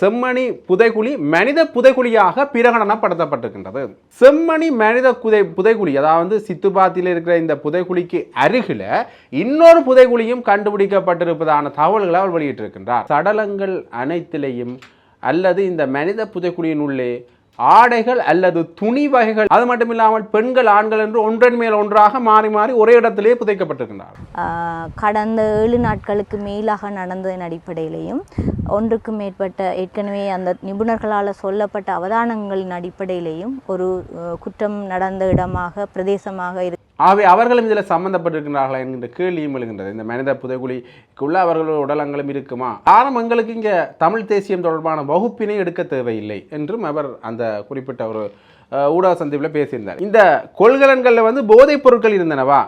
செம்மணி புதைகுழி மனித புதைகுழியாக பிரகடனப்படுத்தப்பட்டிருக்கின்றது. செம்மணி மனித குதை புதைகுழி அதாவது சித்துபாத்தியில் இருக்கிற இந்த புதைகுழிக்கு அருகில் இன்னொரு புதைகுழியும் கண்டுபிடிக்கப்பட்டிருப்பதான தகவல்களை அவர் வெளியிட்டிருக்கின்றார். சடலங்கள் அனைத்திலையும் அல்லது இந்த மனித புதைக்குழியின் உள்ளே ஆடைகள் அல்லது துணி வகைகள் அது மட்டும் இல்லாமல் பெண்கள் ஆண்கள் என்று ஒன்றன் மேல் ஒன்றாக மாறி மாறி ஒரே இடத்திலே புதைக்கப்பட்டிருக்கின்றார் கடந்த ஏழு நாட்களுக்கு மேலாக நடந்ததன் அடிப்படையிலையும் ஒன்றுக்கு மேற்பட்ட ஏற்கனவே அந்த நிபுணர்களால் சொல்லப்பட்ட அவதானங்களின் அடிப்படையிலையும் ஒரு குற்றம் நடந்த இடமாக பிரதேசமாக ஆகவே அவர்களும் இதில் சம்மந்தப்பட்டிருக்கிறார்களா என்கின்ற கேள்வியும் எழுகின்றது. இந்த மனித புதைகுழிக்குள்ள அவர்களோட உடலங்களும் இருக்குமா? காரணம் எங்களுக்கு இங்கே தமிழ் தேசியம் தொடர்பான வகுப்பினை எடுக்க தேவையில்லை என்றும் அவர் அந்த குறிப்பிட்ட ஒரு ஊடக சந்திப்பில் பேசியிருந்தார். இந்த கொள்கலன்களில் வந்து போதைப் பொருட்கள் இருந்தனவா?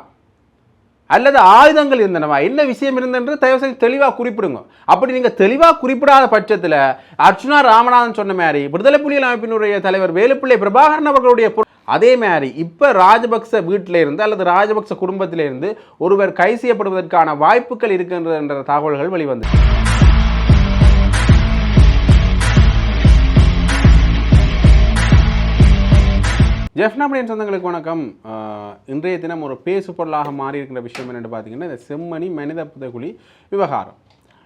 அல்லது ஆயுதங்கள் இருந்தனவா? என்ன விஷயம் இருந்தென்று தயவு செய்து தெளிவாக குறிப்பிடுங்க. அப்படி நீங்கள் தெளிவாக குறிப்பிடாத பட்சத்தில் அர்ச்சுனா ராமநாதன் சொன்ன மாதிரி விடுதலை புலிகள் அமைப்பினுடைய தலைவர் வேலுப்பிள்ளை பிரபாகரன் அவர்களுடைய அதே மாதிரி இப்போ ராஜபக்ச வீட்டிலேருந்து அல்லது ராஜபக்ச குடும்பத்திலேருந்து ஒருவர் கை செய்யப்படுவதற்கான வாய்ப்புகள் இருக்கின்ற என்ற தகவல்கள் வெளிவந்து ஜெஃப்னாபடியன் சொந்தங்களுக்கு வணக்கம். இன்றைய தினம் ஒரு பேசு பொருளாக மாறி இருக்கிற விஷயம் என்னென்னு பார்த்தீங்கன்னா இந்த செம்மணி மனித புதைக்குழி விவகாரம்.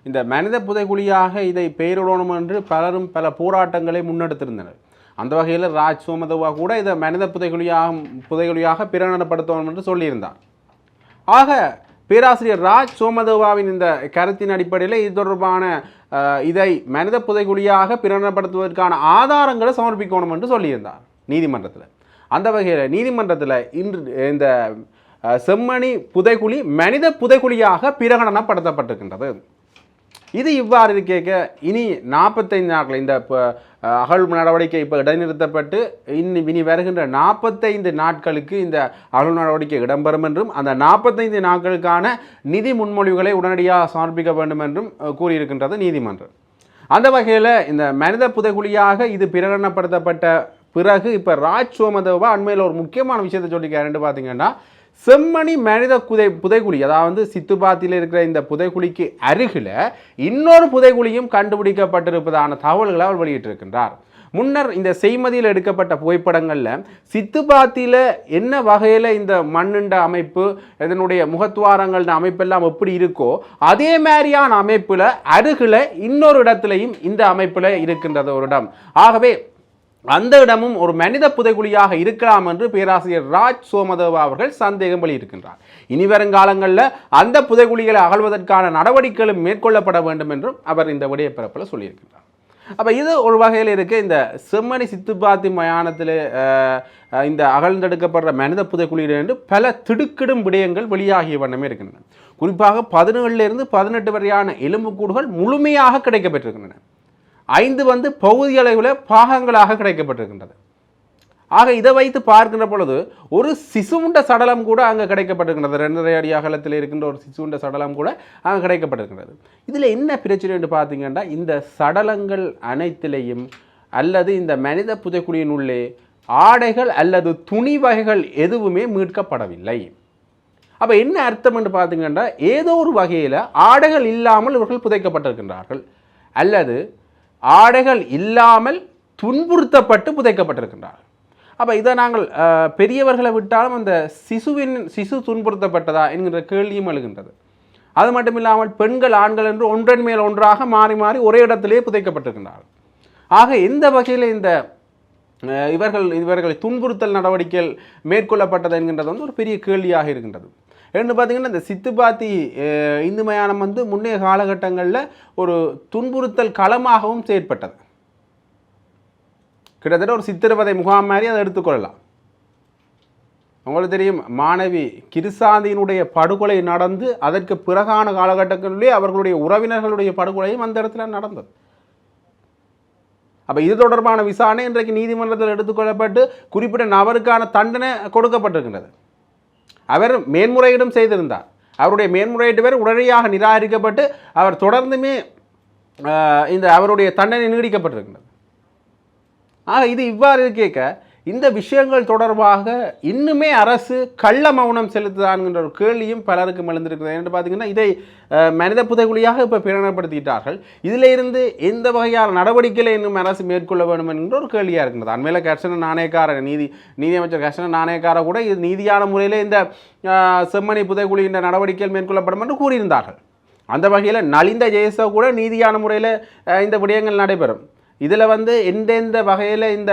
இந்த மனித புதைக்குழியாக இதை பெயரிடணும் என்று பலரும் பல போராட்டங்களை முன்னெடுத்திருந்தனர். அந்த வகையில் ராஜ் சோமதவா கூட இதை மனித புதைகுழியாக புதைகுழியாக பிரகடனப்படுத்தணும் என்று சொல்லியிருந்தார் ஆக பேராசிரியர் ராஜ் சோமதவாவின் இந்த கருத்தின் அடிப்படையில் இது தொடர்பான இதை மனித புதைகுழியாக பிரகடனப்படுத்துவதற்கான ஆதாரங்களை சமர்ப்பிக்கணும் என்று சொல்லியிருந்தார் நீதிமன்றத்தில். அந்த வகையில் நீதிமன்றத்தில் இன்று இந்த செம்மணி புதைகுழி மனித புதைகுழியாக பிரகடனப்படுத்தப்பட்டிருக்கின்றது. இது இவ்வாறு கேட்க இனி நாற்பத்தைந்து நாட்கள் இந்த இப்போ அகழ்வு நடவடிக்கை இப்போ இடைநிறுத்தப்பட்டு இன்னி இனி வருகின்ற நாற்பத்தைந்து நாட்களுக்கு இந்த அகழ்வு நடவடிக்கை இடம்பெறும் என்றும் அந்த நாற்பத்தைந்து நாட்களுக்கான நிதி முன்மொழிவுகளை உடனடியாக சமர்ப்பிக்க வேண்டும் என்றும் கூறியிருக்கின்றது நீதிமன்றம். அந்த வகையில் இந்த மனித புதைகுழியாக இது பிரகடனப்படுத்தப்பட்ட பிறகு இப்போ ராஜ் சோமதேவா அண்மையில் ஒரு முக்கியமான விஷயத்தை சொல்லிக்காருன்னு பார்த்தீங்கன்னா செம்மணி மனித குதை புதைகுழி அதாவது சித்துபாத்தியில் இருக்கிற இந்த புதைகுழிக்கு அருகில் இன்னொரு புதைகுழியும் கண்டுபிடிக்கப்பட்டிருப்பதான தகவல்களை அவர் வெளியிட்டிருக்கின்றார். முன்னர் இந்த செய்மதியில் எடுக்கப்பட்ட புகைப்படங்களில் சித்துபாத்தியில் என்ன வகையில் இந்த மண்ணுண்ட அமைப்பு இதனுடைய முகத்துவாரங்கள் அமைப்பெல்லாம் எப்படி இருக்கோ அதே மாதிரியான அமைப்பில் அருகில் இன்னொரு இடத்துலையும் இந்த அமைப்பில் இருக்கின்றது ஒரு இடம். ஆகவே அந்த இடமும் ஒரு மனித புதைகுழியாக இருக்கலாம் என்று பேராசிரியர் ராஜ் சோமதேவா அவர்கள் சந்தேகம் வெளியிருக்கின்றார் இனி வருங்காலங்களில் அந்த புதைகுழிகளை அகழ்வதற்கான நடவடிக்கைகளும் மேற்கொள்ளப்பட வேண்டும் என்றும் அவர் இந்த விடையப்பிறப்பில் சொல்லியிருக்கின்றார். அப்போ இது ஒரு வகையில் இருக்கு இந்த செம்மணி சித்துப்பாத்தி மயானத்தில் இந்த அகழ்ந்தெடுக்கப்படுற மனித புதைக்குழியிலிருந்து பல திடுக்கிடும் விடயங்கள் வெளியாகிய வண்ணமே இருக்கின்றன. குறிப்பாக பதினேழுலேருந்து பதினெட்டு வரையான எலும்புக்கூடுகள் முழுமையாக கிடைக்கப்பெற்றிருக்கின்றன. ஐந்து வந்து பகுதி அளவில் பாகங்களாக கிடைக்கப்பட்டிருக்கின்றது. ஆக இதை வைத்து பார்க்கின்ற பொழுது ஒரு சிசுண்ட சடலம் கூட அங்கே கிடைக்கப்பட்டிருக்கின்றது. ரெண்டரை அடி அகலத்தில் இருக்கின்ற ஒரு சிசுண்ட சடலம் கூட அங்கே கிடைக்கப்பட்டிருக்கின்றது. இதில் என்ன பிரச்சனை என்று பார்த்தீங்கன்னா இந்த சடலங்கள் அனைத்திலையும் அல்லது இந்த மனித புதைக்குழியின் உள்ளே ஆடைகள் அல்லது துணி வகைகள் எதுவுமே மீட்கப்படவில்லை. அப்போ என்ன அர்த்தம் என்று பார்த்தீங்கன்னா ஏதோ ஒரு வகையில் ஆடைகள் இல்லாமல் இவர்கள் புதைக்கப்பட்டிருக்கின்றார்கள். அல்லது ஆடைகள் இல்லாமல் துன்புறுத்தப்பட்டு புதைக்கப்பட்டிருக்கின்றார்கள் அப்போ இதை நாங்கள் பெரியவர்களை விட்டாலும் அந்த சிசுவின் சிசு துன்புறுத்தப்பட்டதா என்கின்ற கேள்வியும் எழுகின்றது. அது மட்டும் இல்லாமல் பெண்கள் ஆண்கள் என்று ஒன்றன் மேல் ஒன்றாக மாறி மாறி ஒரே இடத்திலே புதைக்கப்பட்டிருக்கின்றார்கள். ஆக எந்த வகையில் இந்த இவர்கள் இவர்களை துன்புறுத்தல் நடவடிக்கைகள் மேற்கொள்ளப்பட்டது என்கின்றது வந்து ஒரு பெரிய கேள்வியாக இருக்கின்றது. ரெண்டு பார்த்தீங்கன்னா இந்த சித்துப்பாத்தி இந்து மயானம் வந்து முன்னைய காலகட்டங்களில் ஒரு துன்புறுத்தல் களமாகவும் செயற்பட்டது. கிட்டத்தட்ட ஒரு சித்திரவதை முகாம் மாதிரி அதை எடுத்துக்கொள்ளலாம் உங்களுக்கு தெரியும் மாணவி கிருசாந்தியினுடைய படுகொலை நடந்து அதற்கு பிறகான காலகட்டங்களிலே அவர்களுடைய உறவினர்களுடைய படுகொலையும் அந்த இடத்துல நடந்தது. அப்போ இது தொடர்பான விசாரணை இன்றைக்கு நீதிமன்றத்தில் எடுத்துக்கொள்ளப்பட்டு குறிப்பிட்ட நபருக்கான தண்டனை கொடுக்கப்பட்டிருக்கின்றது. அவர் மேன்முறையீடும் செய்திருந்தார். அவருடைய மேன்முறையீட்டு பேர் உடனடியாக நிராகரிக்கப்பட்டு அவர் தொடர்ந்துமே இந்த அவருடைய தண்டனை நீடிக்கப்பட்டிருக்கின்றது. ஆக இது இவ்வாறு கேட்க இந்த விஷயங்கள் தொடர்பாக இன்னுமே அரசு கள்ள மௌனம் செலுத்துதான்கின்ற ஒரு கேள்வியும் பலருக்கும் எழுந்திருக்கிறது. என்று பார்த்தீங்கன்னா இதை மனித புதைகுழியாக இப்போ பிரகடனப்படுத்திட்டார்கள். இதில் இருந்து எந்த வகையான நடவடிக்கைகளை இன்னும் அரசு மேற்கொள்ள வேண்டும் என்கிற ஒரு கேள்வியாக இருக்கின்றது. அண்மையில் கர்ஷன நாணயக்கார நீதி நீதியமைச்சர் கர்ஷன நாணயக்கார கூட இது நீதியான முறையில் இந்த செம்மணி செம்மணி என்ற நடவடிக்கைகள் மேற்கொள்ளப்படும் என்று கூறியிருந்தார்கள். அந்த வகையில் நலிந்த ஜெயசோ கூட நீதியான முறையில் இந்த விடயங்கள் நடைபெறும். இதில் வந்து எந்தெந்த வகையில் இந்த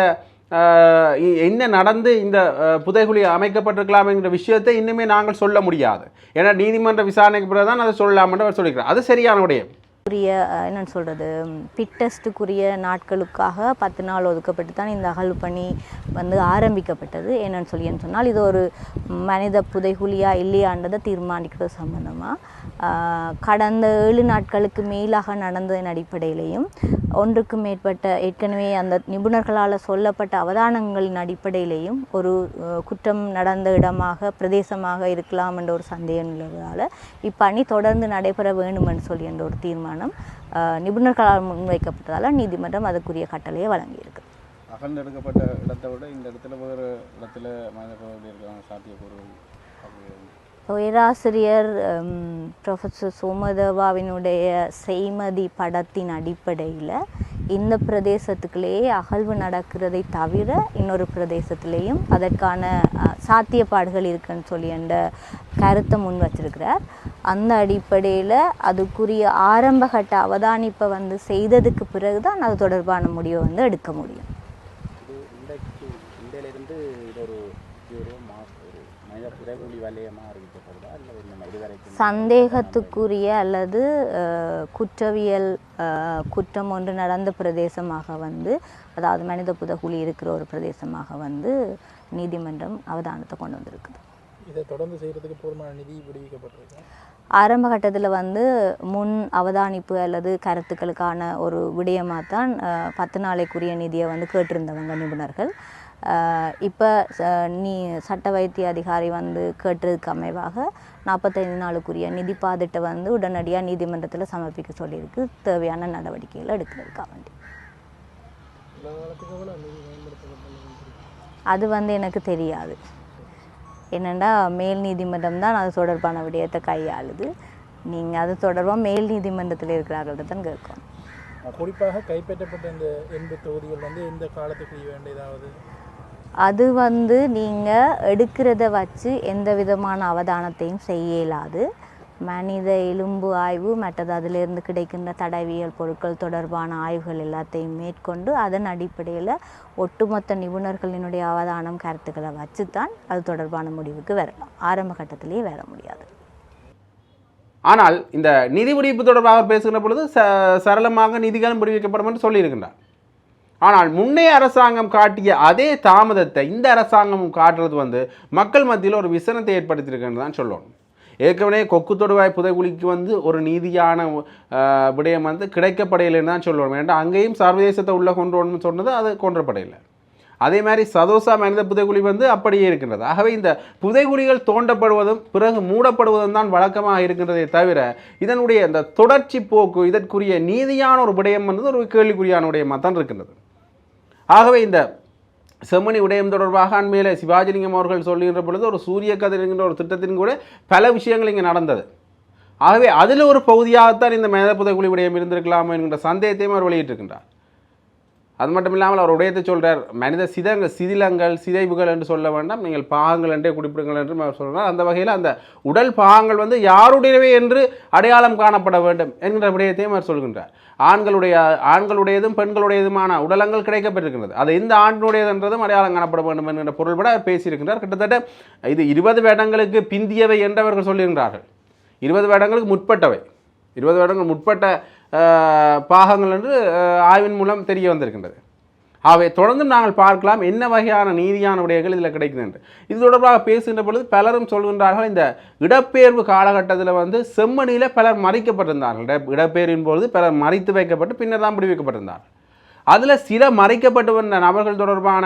என்ன நடந்து இந்த புதைகுழி அமைக்கப்பட்டிருக்கலாம் என்கிற விஷயத்தை இன்னுமே நாங்கள் சொல்ல முடியாது. ஏன்னா நீதிமன்ற விசாரணைக்கு பிறகு தான் அதை சொல்லலாம் அவர் சொல்லிக்கிறார் அது சரியான விடயம். உரிய என்னென்னு என்னன்னு சொல்கிறது பிட் டெஸ்ட்டுக்குரிய நாட்களுக்காக பத்து நாள் ஒதுக்கப்பட்டு தான் இந்த அகழ்வு பணி வந்து ஆரம்பிக்கப்பட்டது. என்னன்னு சொல்லி சொன்னால் இது ஒரு மனித புதைகுழியா இல்லையான்றதை தீர்மானிக்கிறது சம்பந்தமாக கடந்த ஏழு நாட்களுக்கு மேலாக நடந்ததன் அடிப்படையிலையும் ஒன்றுக்கு மேற்பட்ட ஏற்கனவே அந்த நிபுணர்களால் சொல்லப்பட்ட அவதானங்களின் அடிப்படையிலையும் ஒரு குற்றம் நடந்த இடமாக பிரதேசமாக இருக்கலாம் என்ற ஒரு சந்தேகம் நிலவுவதால் இப்பணி தொடர்ந்து நடைபெற வேண்டும் என்று சொல்லி என்ற ஒரு தீர்மானம் நிபுணர்களால் முன்வைக்கப்பட்டதால் நீதிமன்றம் அதற்குரிய கட்டளையை வழங்கியிருக்கு. அகழ்ந்தெடுக்கப்பட்ட இடத்தை விட இந்த இடத்துல வேறு இடத்துல மனித பகுதியில் பேராசிரியர் ப்ரொஃபஸர் சோமதேவாவினுடைய செய்மதி படத்தின் அடிப்படையில் இந்த பிரதேசத்துக்குள்ளேயே அகழ்வு நடக்கிறதை தவிர இன்னொரு பிரதேசத்திலேயும் அதற்கான சாத்தியப்பாடுகள் இருக்குன்னு சொல்லி அந்த கருத்தை முன் வச்சிருக்கிறார். அந்த அடிப்படையில் அதுக்குரிய ஆரம்பகட்ட அவதானிப்பை வந்து செய்ததுக்கு பிறகு தான் அது தொடர்பான முடிவை வந்து எடுக்க முடியும் இது இன்றைக்கு இந்தியிலிருந்து இது ஒரு இது ஒரு மா ஒரு மனித புதைகுழி வலயமாக அறிவிக்கப்படுதா இல்லை இந்த இதுவரைக்கும் சந்தேகத்துக்குரிய அல்லது குற்றவியல் குற்றம் ஒன்று நடந்த பிரதேசமாக வந்து அதாவது மனித புதகுழி இருக்கிற ஒரு பிரதேசமாக வந்து நீதிமன்றம் அவதானத்தை கொண்டு வந்திருக்குது. இதை தொடர்ந்து செய்கிறதுக்கு போதுமான நிதி விடுவிக்கப்பட்டிருக்கு? ஆரம்ப கட்டத்தில் வந்து முன் அவதானிப்பு அல்லது கருத்துக்களுக்கான ஒரு விடயமாக தான் பத்து நாளைக்குரிய நிதியை வந்து கேட்டிருந்தவங்க நிபுணர்கள். இப்போ நீ சட்ட வைத்திய அதிகாரி வந்து கேட்டதுக்கு அமைவாக நாற்பத்தைந்து நாளுக்குரிய நிதி பாதிட்டை வந்து உடனடியாக நீதிமன்றத்தில் சமர்ப்பிக்க சொல்லியிருக்கு. தேவையான நடவடிக்கைகளை எடுக்கிறதுக்காக வேண்டி. அது வந்து எனக்கு தெரியாது. என்னென்னா மேல் நீதிமன்றம் தான் அது தொடர்பான விடயத்தை கையாளுது. நீங்கள் அது தொடர்பாக மேல் நீதிமன்றத்தில் இருக்கிறார்கள் தான் கேட்கணும். குறிப்பாக கைப்பற்றப்பட்ட இந்த எண்பது தொகுதிகள் வந்து எந்த காலத்துக்கு வேண்டியதாவது அது வந்து நீங்கள் எடுக்கிறத வச்சு எந்த விதமான அவதானத்தையும் செய்ய இயலாது. மனித எலும்பு ஆய்வு மற்றது அதிலிருந்து கிடைக்கின்ற தடவியல் பொருட்கள் தொடர்பான ஆய்வுகள் எல்லாத்தையும் மேற்கொண்டு அதன் அடிப்படையில் ஒட்டுமொத்த நிபுணர்களினுடைய அவதானம் கருத்துக்களை வச்சு தான் அது தொடர்பான முடிவுக்கு வரலாம். ஆரம்ப கட்டத்திலேயே வர முடியாது. ஆனால் இந்த நிதி முடிவு தொடர்பாக பேசுகிற பொழுது ச சரளமாக நிதிகளும் முடிவிக்கப்படும் என்று சொல்லியிருக்கின்றார். ஆனால் முன்னைய அரசாங்கம் காட்டிய அதே தாமதத்தை இந்த அரசாங்கமும் காட்டுறது வந்து மக்கள் மத்தியில் ஒரு விசனத்தை ஏற்படுத்தியிருக்குன்னு தான் சொல்லணும். ஏற்கனவே கொக்கு தொடுவாய் புதைகுழிக்கு வந்து ஒரு நீதியான விடயம் வந்து கிடைக்கப்படையில்லைன்னு தான் சொல்லணும். ஏன்னா அங்கேயும் சர்வதேசத்தை உள்ள கொண்டு வரணும்னு சொன்னது அது கொன்றப்படையில்லை. அதே மாதிரி சதோசா மனித புதைகுழி வந்து அப்படியே இருக்கின்றது. ஆகவே இந்த புதைகுழிகள் தோண்டப்படுவதும் பிறகு மூடப்படுவதும் தான் வழக்கமாக இருக்கின்றதே தவிர இதனுடைய இந்த தொடர்ச்சி போக்கு இதற்குரிய நீதியான ஒரு விடயம் வந்து ஒரு கேள்விக்குறியான விடயமாக தான் இருக்கின்றது. ஆகவே இந்த செம்மணி உடையம் தொடர்பாக அண்மையில் சிவாஜிலிங்கம் அவர்கள் சொல்லுகின்ற பொழுது ஒரு சூரிய கதிர் என்கின்ற ஒரு திட்டத்தின் கூட பல விஷயங்கள் இங்கே நடந்தது. ஆகவே அதில் ஒரு பகுதியாகத்தான் இந்த மேத புதைக்குழி விடயம் இருந்திருக்கலாம் என்கின்ற சந்தேகத்தையும் அவர் வெளியிட்டிருக்கின்றார். அது மட்டும் இல்லாமல் அவர் உடையத்தை சொல்கிறார் மனித சிதங்கள் சிதிலங்கள் சிதைவுகள் என்று சொல்ல வேண்டாம் நீங்கள் பாகங்கள் என்றே குறிப்பிடுங்கள் என்று அவர் சொல்கிறார் அந்த வகையில் அந்த உடல் பாகங்கள் வந்து யாருடையவை என்று அடையாளம் காணப்பட வேண்டும் என்கிற விடயத்தையும் அவர் சொல்கின்றார். ஆண்களுடைய ஆண்களுடையதும் பெண்களுடையதுமான உடலங்கள் கிடைக்கப்பட்டிருக்கிறது அது எந்த ஆண்டினுடையதுன்றதும் அடையாளம் காணப்பட வேண்டும் என்கிற பொருள்பட அவர் பேசியிருக்கின்றார். கிட்டத்தட்ட இது இருபது வேடங்களுக்கு பிந்தியவை என்று அவர்கள் சொல்லுகின்றார்கள் இருபது வேடங்களுக்கு முற்பட்டவை. இருபது வருடங்கள் முற்பட்ட பாகங்கள் என்று ஆய்வின் மூலம் தெரிய வந்திருக்கின்றது. அவை தொடர்ந்து நாங்கள் பார்க்கலாம் என்ன வகையான நீதியான விடயங்கள் இதில் கிடைக்குது என்று. இது தொடர்பாக பேசுகின்ற பொழுது பலரும் சொல்கின்றார்கள் இந்த இடப்பெயர்வு காலகட்டத்தில் வந்து செம்மணியில் பலர் மறைக்கப்பட்டிருந்தார்கள். இட இடப்பெயர்வின் பொழுது பலர் மறைத்து வைக்கப்பட்டு பின்னர் தான் விடுவிக்கப்பட்டிருந்தார்கள். அதில் சில மறைக்கப்பட்டு வந்த நபர்கள் தொடர்பான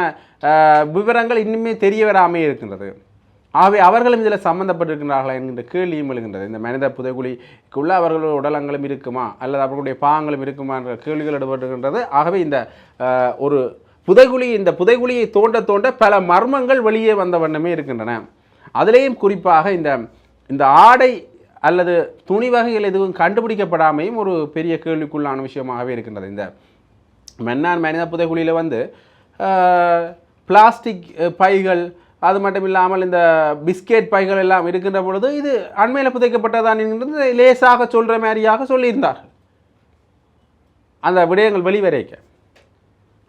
விவரங்கள் இன்னுமே தெரிய வராமே இருக்கின்றது. ஆகவே அவர்களும் இதில் சம்மந்தப்பட்டிருக்கிறார்களா என்கின்ற கேள்வியும் எழுகின்றது. இந்த மனித புதைகுழிக்குள்ள அவர்களுடைய உடலங்களும் இருக்குமா? அல்லது அவர்களுடைய பாகங்களும் இருக்குமா என்ற கேள்விகள் இடப்பட்டிருக்கின்றது ஆகவே இந்த ஒரு புதைகுழி இந்த புதைகுழியை தோண்ட தோண்ட பல மர்மங்கள் வெளியே வந்த வண்ணமே இருக்கின்றன. அதிலேயும் குறிப்பாக இந்த இந்த ஆடை அல்லது துணி வகைகள் எதுவும் கண்டுபிடிக்கப்படாமையும் ஒரு பெரிய கேள்விக்குள்ளான விஷயமாகவே இருக்கின்றது. இந்த மென்னார் மனித புதைகுழியில் வந்து பிளாஸ்டிக் பைகள் அது மட்டும் இல்லாமல் இந்த பிஸ்கெட் பைகள் எல்லாம் இருக்கின்ற பொழுது இது அண்மையில் புதைக்கப்பட்டதான் என்கின்றது லேசாக சொல்கிற மாதிரியாக சொல்லியிருந்தார்கள் அந்த விடயங்கள் வெளிவரைக்க.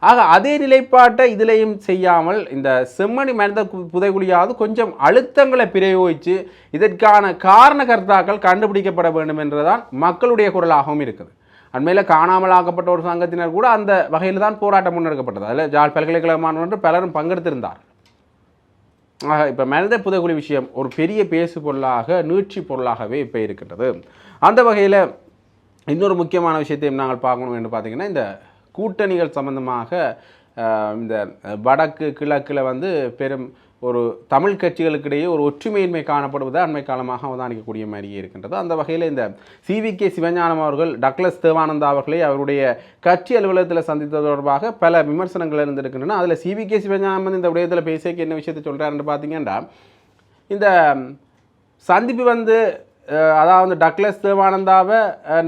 ஆக அதே நிலைப்பாட்டை இதிலையும் செய்யாமல் இந்த செம்மணி மனித புதைகுழியாவது கொஞ்சம் அழுத்தங்களை பிரயோகித்து இதற்கான காரணகர்த்தாக்கள் கண்டுபிடிக்கப்பட வேண்டும் என்றுதான் மக்களுடைய குரலாகவும் இருக்குது. அண்மையில் காணாமல் ஆக்கப்பட்ட ஒரு சங்கத்தினர் கூட அந்த வகையில் தான் போராட்டம் முன்னெடுக்கப்பட்டது. அதில் ஜாழ் பல்கலைக்கழக மாணவர்கள் பலரும் பங்கெடுத்திருந்தார்கள். ஆக இப்போ மனித புதைகுழி விஷயம் ஒரு பெரிய பேசு பொருளாக நீட்சி பொருளாகவே இப்போ இருக்கின்றது. அந்த வகையில் இன்னொரு முக்கியமான விஷயத்தையும் நாங்கள் பார்க்கணும் என்று பார்த்திங்கன்னா இந்த கூட்டணிகள் சம்பந்தமாக இந்த வடக்கு கிழக்கில் வந்து பெரும் ஒரு தமிழ் கட்சிகளுக்கிடையே ஒரு ஒற்றுமையின்மை காணப்படுவது அண்மை காலமாக அவதானிக்கக்கூடிய மாதிரியே இருக்கின்றது. அந்த வகையில் இந்த சிவி கே சிவஞானம் அவர்கள் டக்ளஸ் தேவானந்தா அவர்களை அவருடைய கட்சி அலுவலகத்தில் சந்தித்தது தொடர்பாக பல விமர்சனங்கள் இருந்திருக்கின்றன. அதில் சிவி கே சிவஞானம் வந்து இந்த விடயத்தில் பேசியக்கு என்ன விஷயத்தை சொல்கிறாருன்னு பார்த்தீங்கன்னா இந்த சந்திப்பு வந்து அதாவது டக்ளஸ் தேவானந்தாவை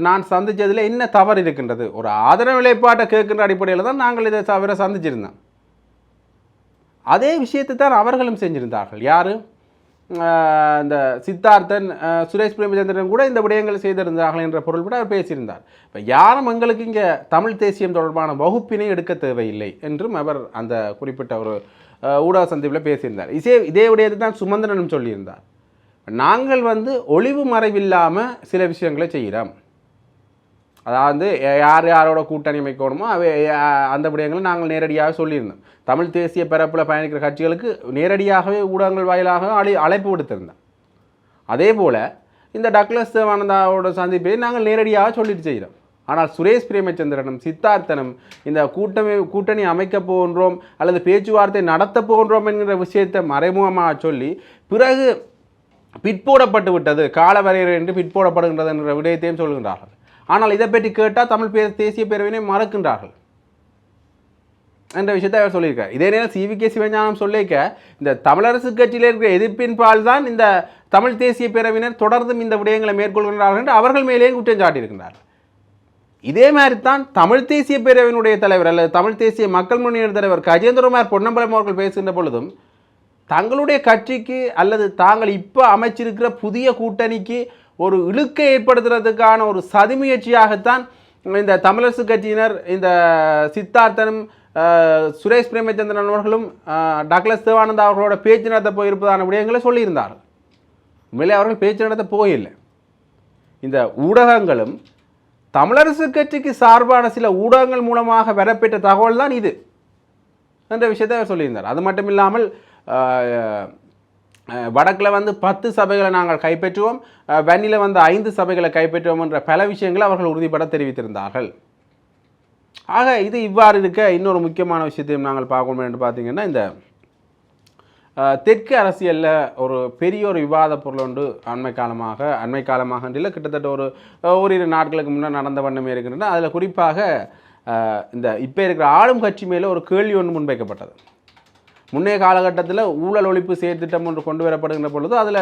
நான் சந்தித்ததில் என்ன தவறு இருக்கின்றது? ஒரு ஆதரவு நிலைப்பாட்டை கேட்கின்ற அடிப்படையில் தான் நாங்கள் இதை தவிர சந்திச்சிருந்தோம். அதே விஷயத்தை தான் அவர்களும் செஞ்சிருந்தார்கள். யார்? இந்த சித்தார்த்தன் சுரேஷ் பிரேமச்சந்திரன் கூட இந்த விடயங்கள் செய்திருந்தார்கள் என்ற பொருள் கூட அவர் பேசியிருந்தார். இப்போ யாரும் எங்களுக்கு இங்கே தமிழ் தேசியம் தொடர்பான வகுப்பினை எடுக்க தேவையில்லை என்றும் அவர் அந்த குறிப்பிட்ட ஒரு ஊடக சந்திப்பில் பேசியிருந்தார். இதே இதே விடயத்தை தான் சுமந்திரனும் சொல்லியிருந்தார். நாங்கள் வந்து ஒளிவு மறைவில்லாமல் சில விஷயங்களை செய்கிறோம். அதாவது யார் யாரோட கூட்டணி அமைக்கணுமோ அவை அந்த விடயங்களை நாங்கள் நேரடியாக சொல்லியிருந்தோம். தமிழ் தேசிய பரப்பில் பயணிக்கிற கட்சிகளுக்கு நேரடியாகவே ஊடகங்கள் வாயிலாக அழை அழைப்பு விடுத்திருந்தோம். அதே போல் இந்த டக்ளஸ் தேவானந்தாவோட சந்திப்பை நாங்கள் நேரடியாக சொல்லிட்டு செய்கிறோம் ஆனால் சுரேஷ் பிரேமச்சந்திரனும் சித்தார்த்தனும் இந்த கூட்டமை கூட்டணி அமைக்கப் போகின்றோம் அல்லது பேச்சுவார்த்தை நடத்தப் போகின்றோம் என்கிற விஷயத்தை மறைமுகமாக சொல்லி பிறகு பிற்போடப்பட்டு விட்டது காலவரையறை என்று பிற்போடப்படுகின்றது என்ற விடயத்தையும் சொல்கின்றார்கள். ஆனால் இதை பற்றி கேட்டால் தமிழ் பேர் தேசிய பேரவையினை மறக்கின்றார்கள். என்ற விஷயத்தை அவர் சொல்லியிருக்கார். இதே நேரம் சிவி கே சிவஞானம் சொல்லிக்க இந்த தமிழரசு கட்சியில் இருக்கிற எதிர்ப்பின்பால் தான் இந்த தமிழ் தேசிய பேரவையினர் தொடர்ந்தும் இந்த விடயங்களை மேற்கொள்கின்றார்கள் என்று அவர்கள் மேலேயே குற்றம் சாட்டியிருக்கின்றார்கள். இதே மாதிரி தான் தமிழ் தேசிய பேரவையினுடைய தலைவர் அல்லது தமிழ் தேசிய மக்கள் முன்னணி தலைவர் கஜேந்திரகுமார் பொன்னம்பலம் அவர்கள் பேசுகின்ற பொழுதும் தங்களுடைய கட்சிக்கு அல்லது தாங்கள் இப்போ அமைச்சிருக்கிற புதிய கூட்டணிக்கு ஒரு இழுக்கை ஏற்படுத்துறதுக்கான ஒரு சதிமுயற்சியாகத்தான் இந்த தமிழரசு கட்சியினர் இந்த சித்தார்த்தனும் சுரேஷ் பிரேமச்சந்திரன் அவர்களும் டக்ளஸ் தேவானந்தா அவர்களோட பேச்சு நடத்த போயிருப்பதான விடயங்களை சொல்லியிருந்தார்கள். உண்மையிலே அவர்கள் பேச்சு நடத்த போயில்லை இந்த ஊடகங்களும் தமிழரசு கட்சிக்கு சார்பான சில ஊடகங்கள் மூலமாக பெறப்பெற்ற தகவல் தான் இது என்ற விஷயத்தை அவர் சொல்லியிருந்தார். அது மட்டும் இல்லாமல் வடக்கில் வந்து பத்து சபைகளை நாங்கள் கைப்பற்றுவோம். ஆஹ், வன்னியில் வந்து ஐந்து சபைகளை கைப்பற்றுவோம் என்ற பல விஷயங்களை அவர்கள் உறுதிபட தெரிவித்திருந்தார்கள். ஆக இது இவ்வாறு இருக்க இன்னொரு முக்கியமான விஷயத்தையும் நாங்கள் பார்க்கணும் என்று பார்த்தீங்கன்னா இந்த தெற்கு அரசியலில் ஒரு பெரிய ஒரு விவாத பொருள் ஒன்று அண்மை காலமாக அண்மை காலமாக இல்லை கிட்டத்தட்ட ஒரு ஓரிரு நாட்களுக்கு முன்னே நடந்த வண்ணமே இருக்கின்றன. அதில் குறிப்பாக இந்த இப்போ இருக்கிற ஆளும் கட்சி மேலே ஒரு கேள்வி ஒன்று முன்வைக்கப்பட்டது. முன்னைய காலகட்டத்தில் ஊழல் ஒழிப்பு செயற்திட்டம் ஒன்று கொண்டு வரப்படுகின்ற பொழுது அதில்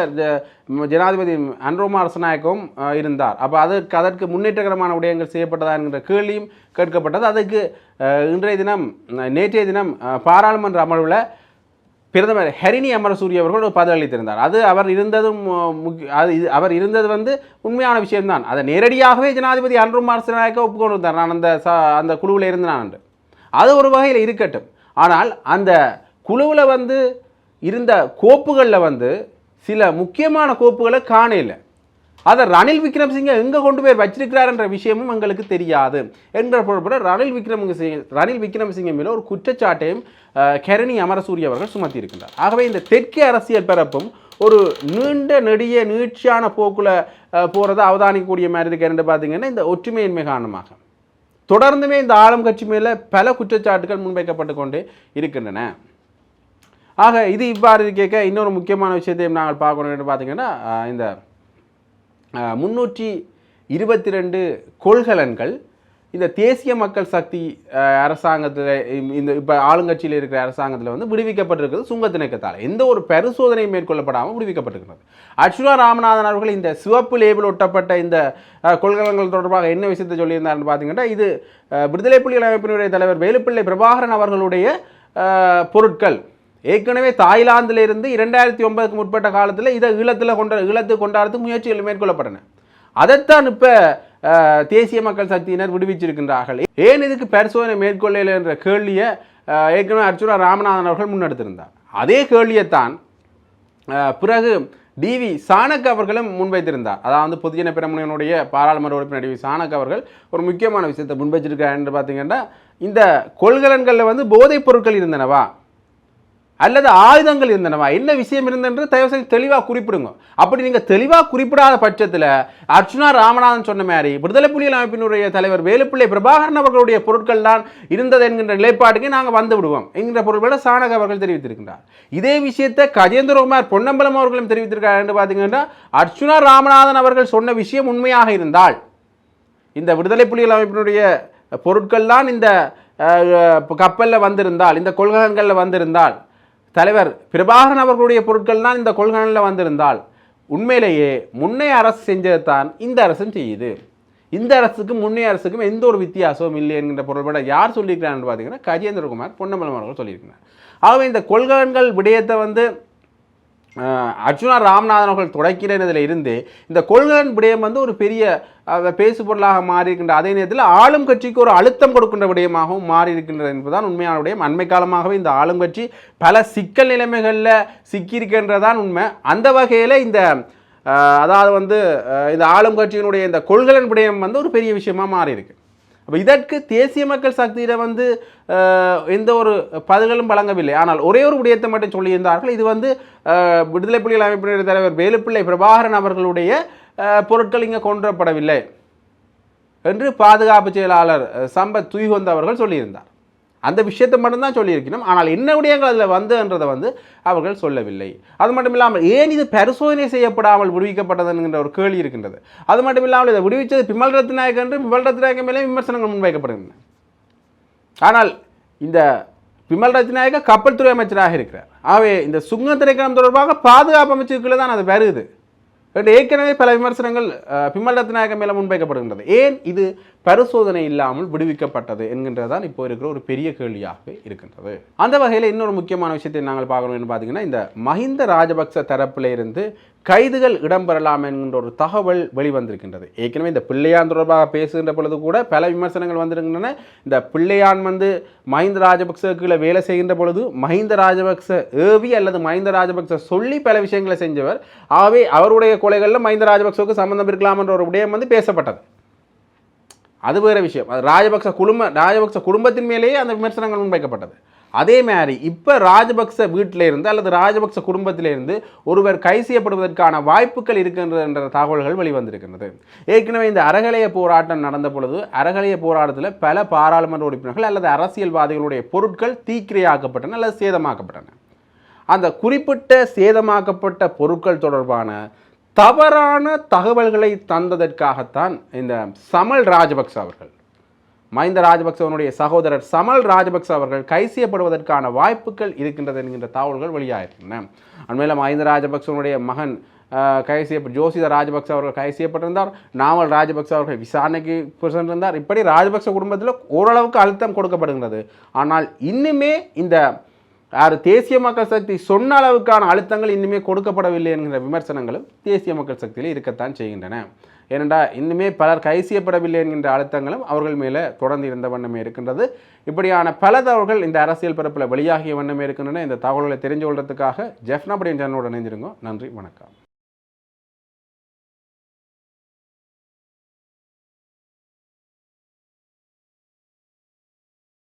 ஜனாதிபதி அன்ரோமா அரசநாயகவும் இருந்தார். அப்போ அதற்கு அதற்கு முன்னேற்றகரமான விடயங்கள் செய்யப்பட்டதா என்கிற கேள்வியும் கேட்கப்பட்டது. அதுக்கு இன்றைய தினம் நேற்றைய தினம் பாராளுமன்ற அமர்வில் பிரதமர் ஹரிணி அமரசூரி அவர்கள் ஒரு பதிலளித்திருந்தார் அது அவர் இருந்ததும் முக்கிய அது அவர் இருந்தது வந்து உண்மையான விஷயம்தான். அதை நேரடியாகவே ஜனாதிபதி அன்ரும் அரசநாயக்க ஒப்புக்கொண்டிருந்தார். நான் அந்த ச அந்த குழுவில் இருந்தேன் என்று. அது ஒரு வகையில் இருக்கட்டும். ஆனால் அந்த குழுவில் வந்து இருந்த கோப்புகளில் வந்து சில முக்கியமான கோப்புகளை காணையில் அதை ரணில் விக்ரம்சிங்கை எங்கே கொண்டு போய் வச்சிருக்கிறார் என்ற விஷயமும் எங்களுக்கு தெரியாது என்ற பொருள் ரணில் விக்ரமசிங்க ரணில் விக்ரமசிங்க மேலே ஒரு குற்றச்சாட்டையும் கரணி அமரசூரிய அவர்கள் சுமத்தி இருக்கின்றார் ஆகவே இந்த தெற்கே அரசியல் பரப்பும் ஒரு நீண்ட நெடிய நீட்சியான போக்கில் போகிறதை அவதானிக்கக்கூடிய மாதிரி இருக்கிறது பார்த்தீங்கன்னா இந்த ஒற்றுமையின்மை காரணமாக. தொடர்ந்துமே இந்த ஆளும் கட்சி மேலே பல குற்றச்சாட்டுகள் முன்வைக்கப்பட்டு கொண்டே இருக்கின்றன. ஆக இது இவ்வாறு கேட்க இன்னொரு முக்கியமான விஷயத்தையும் நாங்கள் பார்க்கணும்னு பார்த்தீங்கன்னா இந்த முன்னூற்றி இருபத்தி ரெண்டு கொள்கலன்கள் இந்த தேசிய மக்கள் சக்தி அரசாங்கத்தில் இந்த இப்போ ஆளுங்கட்சியில் இருக்கிற அரசாங்கத்தில் வந்து விடுவிக்கப்பட்டிருக்கிறது சுங்கத்திணக்கத்தால் எந்த ஒரு பரிசோதனையும் மேற்கொள்ளப்படாமல் விடுவிக்கப்பட்டிருக்கிறது. அர்ச்சுனா ராமநாதன் அவர்கள் இந்த சிவப்பு லேபிள் ஒட்டப்பட்ட இந்த கொள்கலங்கள் கொள்கலன்கள் தொடர்பாக என்ன விஷயத்தை சொல்லியிருந்தார்னு பார்த்தீங்கன்னா இது விடுதலை புலிகள் அமைப்பினுடைய தலைவர் வேலுப்பிள்ளை பிரபாகரன் அவர்களுடைய பொருட்கள். ஏற்கனவே தாய்லாந்திலிருந்து இரண்டாயிரத்தி ஒன்பதுக்கு முற்பட்ட காலத்தில் இதை ஈழத்தில் கொண்ட ஈழத்து கொண்டாடுறதுக்கு முயற்சிகள் மேற்கொள்ளப்பட்டன. அதைத்தான் இப்போ தேசிய மக்கள் சக்தியினர் விடுவிச்சிருக்கின்றார்கள். ஏன் இதுக்கு பரிசோதனை மேற்கொள்ளல என்ற கேள்வியை ஏற்கனவே அர்ச்சுனா ராமநாதன் அவர்கள் முன்னெடுத்திருந்தார். அதே கேள்வியைத்தான் பிறகு டிவி சாணக் அவர்களும் முன்வைத்திருந்தார். அதாவது பொதுஜன பெருமணியனுடைய பாராளுமன்ற உறுப்பினர் டிவி சாணக் அவர்கள் ஒரு முக்கியமான விஷயத்தை முன்வைச்சிருக்கார் என்று பார்த்தீங்கன்னா இந்த கொள்கலன்களில் வந்து போதைப் பொருட்கள் இருந்தனவா? அல்லது ஆயுதங்கள் இருந்தனவா? என்ன விஷயம் இருந்தென்று தயவு செய்து தெளிவாக குறிப்பிடுங்க. அப்படி நீங்கள் தெளிவாக குறிப்பிடாத பட்சத்தில் அர்ச்சுனா ராமநாதன் சொன்ன மாதிரி விடுதலை புலிகள் அமைப்பினுடைய தலைவர் வேலுப்பிள்ளை பிரபாகரன் அவர்களுடைய பொருட்கள் தான் இருந்தது என்கின்ற நிலைப்பாட்டுக்கு நாங்கள் வந்து விடுவோம் என்கிற பொருட்களை சாணக அவர்கள் தெரிவித்திருக்கின்றார். இதே விஷயத்தை கஜேந்திரகுமார் பொன்னம்பலம் அவர்களும் தெரிவித்திருக்கிறார் என்று பார்த்தீங்கன்னா அர்ச்சுனா ராமநாதன் அவர்கள் சொன்ன விஷயம் உண்மையாக இருந்தால் இந்த விடுதலை புலிகள் அமைப்பினுடைய பொருட்கள் தான் இந்த கப்பலில் வந்திருந்தால் இந்த கொள்கலன்களில் வந்திருந்தால் தலைவர் பிரபாகரன் அவர்களுடைய பொருட்கள் தான் இந்த கொள்கலனில் வந்திருந்தால் உண்மையிலேயே முன்னைய அரசு செஞ்சது தான் இந்த அரசும் செய்யுது. இந்த அரசுக்கும் முன்னைய அரசுக்கும் எந்த ஒரு வித்தியாசமும் இல்லை என்கின்ற பொருள்பட யார் சொல்லியிருக்கிறான்னு பார்த்தீங்கன்னா கஜேந்திரகுமார் பொன்னம்பலம் அவர்கள் சொல்லியிருக்கிறார். ஆகவே இந்த கொள்கலன்கள் விடயத்தை வந்து அர்ஜுனா ராமநாதன் அவர்கள் தொடக்கிறதில் இருந்து இந்த கொள்கலன் விடயம் வந்து ஒரு பெரிய பேசுபொருளாக பேசு பொருளாக மாறி இருக்கின்ற அதே நேரத்தில் ஆளும் கட்சிக்கு ஒரு அழுத்தம் கொடுக்கின்ற விடயமாகவும் மாறி இருக்கின்றது என்பதுதான் உண்மையான விடயம். அண்மை காலமாகவே இந்த ஆளும் கட்சி பல சிக்கல் நிலைமைகளில் சிக்கியிருக்கின்றதான் உண்மை. அந்த வகையில் இந்த அதாவது வந்து இந்த ஆளும் கட்சியினுடைய இந்த கொள்கலன் விடயம் வந்து ஒரு பெரிய விஷயமாக மாறி இருக்கு அப்போ இதற்கு தேசிய மக்கள் சக்தியிடம் வந்து எந்த ஒரு பதில்களும் வழங்கவில்லை. ஆனால் ஒரே ஒரு விடயத்தை மட்டும் சொல்லியிருந்தார்கள். இது வந்து விடுதலை புலிகள் அமைப்பினர் தலைவர் வேலுப்பிள்ளை பிரபாகரன் அவர்களுடைய பொருட்கள் இங்கே கொண்டுவரப்படவில்லை என்று பாதுகாப்பு செயலாளர் சம்பத் துய்கொந்த அவர்கள் சொல்லியிருந்தார். அந்த விஷயத்தை மட்டும்தான் சொல்லியிருக்கணும். ஆனால் என்ன விடயங்கள் அதில் வந்துன்றதை வந்து அவர்கள் சொல்லவில்லை. அது மட்டும் இல்லாமல் ஏன் இது பரிசோதனை செய்யப்படாமல் விடுவிக்கப்பட்டது என்கின்ற ஒரு கேள்வி இருக்கின்றது. அது மட்டும் இல்லாமல் இதை விடுவித்தது பிமல் ரத்நாயக் என்று பிமல் ரத்நாயகம் மேலே விமர்சனங்கள் முன்வைக்கப்படுகின்றன. ஆனால் இந்த பிமல் ரத்நாயக்க கப்பல் துறை அமைச்சராக இருக்கிறார். ஆகவே இந்த சுங்க திணைக்களம் தொடர்பாக பாதுகாப்பு அமைச்சருக்குள்ளே தான் அது வருது. என்று ஏற்கனவே பல விமர்சனங்கள் பிமல் ரத்நாயகம் மேலே முன்வைக்கப்படுகின்றது. ஏன் இது பரிசோதனை இல்லாமல் விடுவிக்கப்பட்டது என்கின்றதான் இப்போ இருக்கிற ஒரு பெரிய கேள்வியாக இருக்கின்றது. அந்த வகையில் இன்னொரு முக்கியமான விஷயத்தை நாங்கள் பார்க்கணும்னு பார்த்தீங்கன்னா இந்த மஹிந்த ராஜபக்ச தரப்பில் இருந்து கைதுகள் இடம்பெறலாம் என்கின்ற ஒரு தகவல் வெளிவந்திருக்கின்றது. ஏற்கனவே இந்த பிள்ளையான் தொடர்பாக பேசுகின்ற பொழுது கூட பல விமர்சனங்கள் வந்திருக்கின்றன. இந்த பிள்ளையான் வந்து மஹிந்த ராஜபக்ச கீழே வேலை செய்கின்ற பொழுது மஹிந்த ராஜபக்ச ஏவி அல்லது மஹிந்த ராஜபக்ச சொல்லி பல விஷயங்களை செஞ்சவர். ஆகவே அவருடைய கொலைகளில் மஹிந்த ராஜபக்சவுக்கு சம்பந்தம் இருக்கலாம் என்ற ஒரு விடயம் வந்து பேசப்பட்டது. அது வேற விஷயம். அது ராஜபக்ச குடும்ப ராஜபக்ச குடும்பத்தின் மேலேயே அந்த விமர்சனங்கள் முன்வைக்கப்பட்டது. அதே மாதிரி இப்போ ராஜபக்ச வீட்டில் இருந்து அல்லது ராஜபக்ச குடும்பத்திலிருந்து ஒருவர் கை செய்யப்படுவதற்கான வாய்ப்புகள் இருக்கின்ற என்ற தகவல்கள் வெளிவந்திருக்கின்றது. ஏற்கனவே இந்த அறகலைய போராட்டம் நடந்த பொழுது அறகலைய போராட்டத்தில் பல பாராளுமன்ற உறுப்பினர்கள் அல்லது அரசியல்வாதிகளுடைய பொருட்கள் தீக்கிரையாக்கப்பட்டன அல்லது சேதமாக்கப்பட்டன. அந்த குறிப்பிட்ட சேதமாக்கப்பட்ட பொருட்கள் தொடர்பான தவறான தகவல்களை தந்ததற்காகத்தான் இந்த சமல் ராஜபக்ச அவர்கள் மஹிந்த ராஜபக்சவனுடைய சகோதரர் சமல் ராஜபக்ச அவர்கள் கை செய்யப்படுவதற்கான வாய்ப்புகள் இருக்கின்றது என்கின்ற தகவல்கள் வெளியாகின்றன அண்மையில் மஹிந்த ராஜபக்சவனுடைய மகன் அஹ், கை செய்யப்பட்ட ஜோசித ராஜபக்ச அவர்கள் கை செய்யப்பட்டிருந்தார் நாமல் ராஜபக்ச அவர்கள் விசாரணைக்கு சென்றிருந்தார் இப்படி ராஜபக்ச குடும்பத்தில் ஓரளவுக்கு அழுத்தம் கொடுக்கப்படுகின்றது. ஆனால் இன்னுமே இந்த யார் தேசிய மக்கள் சக்தி சொன்ன அளவுக்கான அழுத்தங்கள் இன்னுமே கொடுக்கப்படவில்லை என்கிற விமர்சனங்களும் தேசிய மக்கள் சக்தியில் இருக்கத்தான் செய்கின்றன. ஏனெண்டா இன்னுமே பலர் கை செய்யப்படவில்லை என்கின்ற அழுத்தங்களும் அவர்கள் மேலே தொடர்ந்து இருந்த வண்ணமே இருக்கின்றது. இப்படியான பல தகவல்கள் இந்த அரசியல் பரப்பில் வெளியாகிய வண்ணமே இருக்கின்றன. இந்த தகவல்களை தெரிஞ்சு கொள்றதுக்காக ஜெஃப்னா படியன் சேனலோட இணைஞ்சிருங்க நன்றி வணக்கம்.